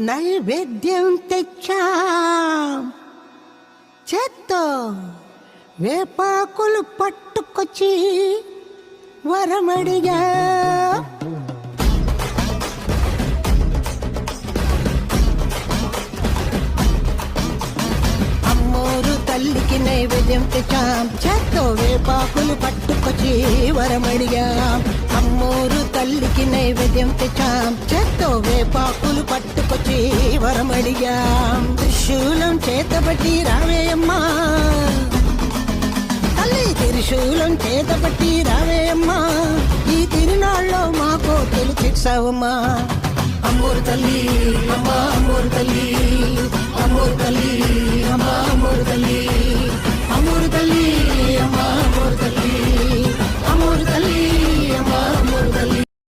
నైవేద్యం తెచ్చా. చేత్తో వేపాకులు పట్టుకొచ్చి వరమడిగా అమ్మోరు తల్లికి నైవేద్యం తెచ్చాం. చేత్తో వేపాకులు పట్టుకొచ్చి వరమడిగా అమ్మోరు తల్లికి నైవేద్యం తెచ్చాం. చేత్తో వేపాకులు పట్టుకొచ్చి వరమడిగాం త్రిశూలం చేతపట్టి రావేయమ్మా. తల్లి త్రిశూలం చేతపట్టి రావేయమ్మా. ఈ తిరునాళ్ళలో మాకు తెలిచిచ్చావమ్మా అమ్మూరు తల్లి అమ్మా అమ్మూరు తల్లి. అమ్మూరు తల్లి అమ్మా అమ్మూరు తల్లి.